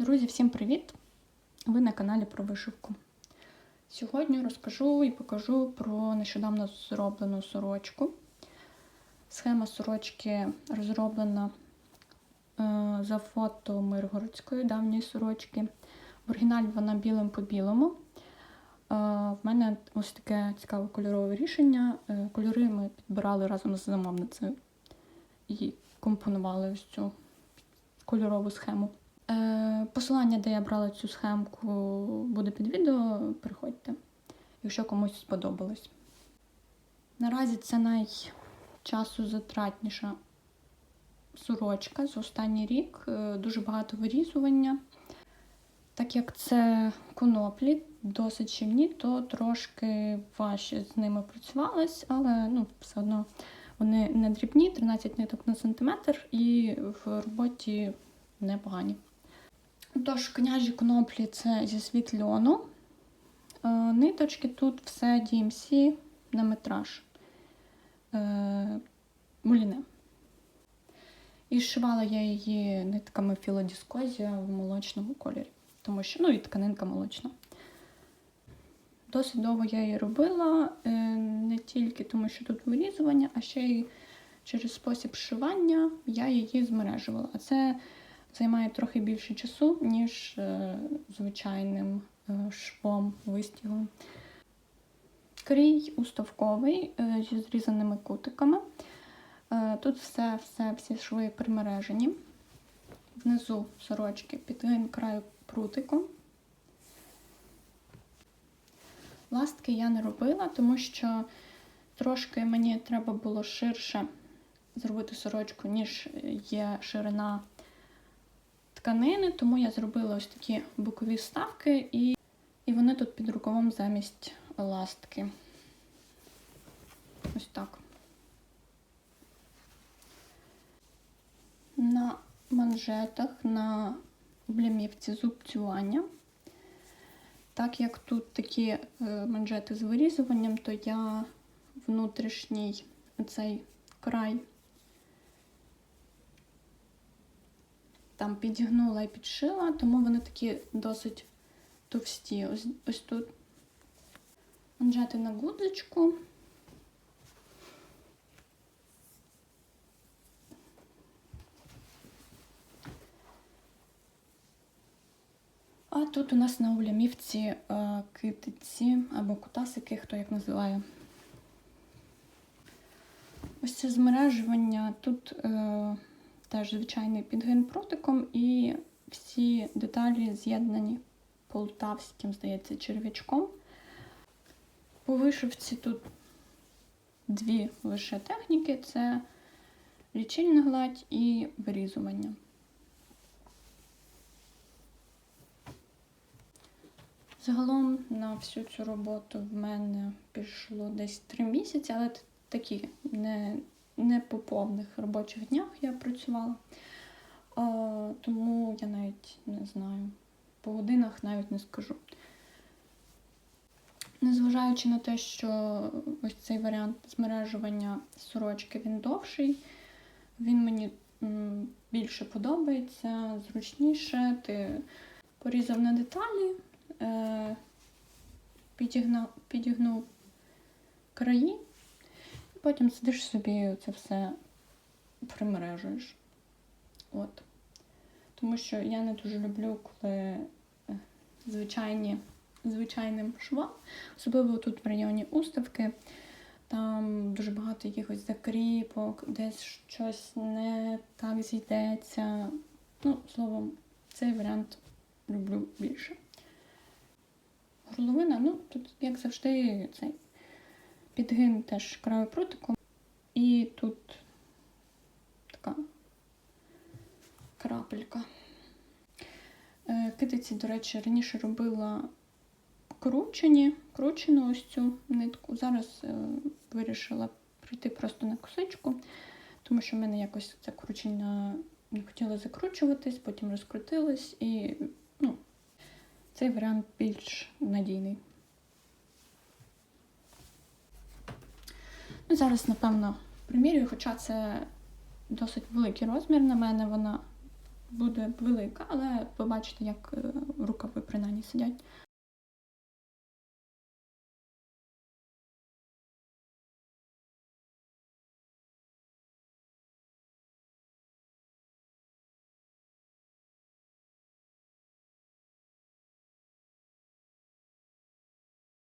Друзі, всім привіт! Ви на каналі про вишивку. Сьогодні розкажу і покажу про нещодавно зроблену сорочку. Схема сорочки розроблена е, за фото Миргородської давньої сорочки. В оригіналі вона білим по білому. Е, в мене ось таке цікаве кольорове рішення. Е, кольори ми підбирали разом з замовницею і компонували ось цю кольорову схему. Е, Посилання, де я брала цю схемку, буде під відео. Приходьте, якщо комусь сподобалось. Наразі це найчасозатратніша сорочка за останній рік. Е, Дуже багато вирізування. Так як це коноплі, досить чимні, то трошки важче з ними працювалось, але ну, все одно вони не дрібні, 13 ниток на сантиметр, і в роботі непогані. Тож, княжі коноплі це зі світ льону. Е, Ниточки тут все DMC на метраж е, муліне. І зшивала я її нитками філодіскозія в молочному кольорі, тому що ну і тканинка молочна. Досить довго я її робила, е, не тільки тому, що тут вирізування, а ще й через спосіб шивання я її змережувала. А це займає трохи більше часу, ніж е, звичайним е, швом вистігом. Крій уставковий е, зі зрізаними кутиками. Тут все, все, всі шви примережені. Внизу сорочки підгин краю прутиком. Ластки я не робила, тому що трошки мені треба було ширше зробити сорочку, ніж є ширина тканини, тому я зробила ось такі бокові вставки, і, і вони тут під рукавом замість ластки. Ось так. На манжетах, на облямівці зубцювання. Так як тут такі е, манжети з вирізуванням, то я внутрішній цей край там підігнула і підшила, тому вони такі досить товсті. Ось, ось тут манжети на гудзичку. А тут у нас на улямівці е, китиці або кутасики, хто як називає. Ось це змережування. Тут е, теж звичайний підгин протиком, і всі деталі з'єднані полтавським, здається, черв'ячком. По вишивці тут дві лише техніки: це лічильна гладь і вирізування. Загалом на всю цю роботу в мене пішло десь три місяці, але такі не, не по повних робочих днях я працювала. Тому я навіть не знаю, по годинах навіть не скажу. Незважаючи на те, що ось цей варіант змережування сорочки він довший, він мені більше подобається, зручніше. Ти порізав на деталі, е, підігнув, краї, потім сидиш собі це все примережуєш. От. Тому що я не дуже люблю, коли е, звичайні, звичайним швом, особливо тут в районі уставки, там дуже багато якихось закріпок, десь щось не так зійдеться. Ну, словом, цей варіант люблю більше. Горловина, ну, тут, як завжди, цей підгин теж краю прутиком. І тут така крапелька. Е, Китиці, до речі, раніше робила кручені, кручену ось цю нитку. Зараз е, вирішила прийти просто на косичку, тому що в мене якось це кручення не хотіло закручуватись, потім розкрутилось і ну, цей варіант більш надійний. Зараз, напевно, примірюю, хоча це досить великий розмір на мене, вона буде велика, але побачите, як е, рукави принаймні сидять.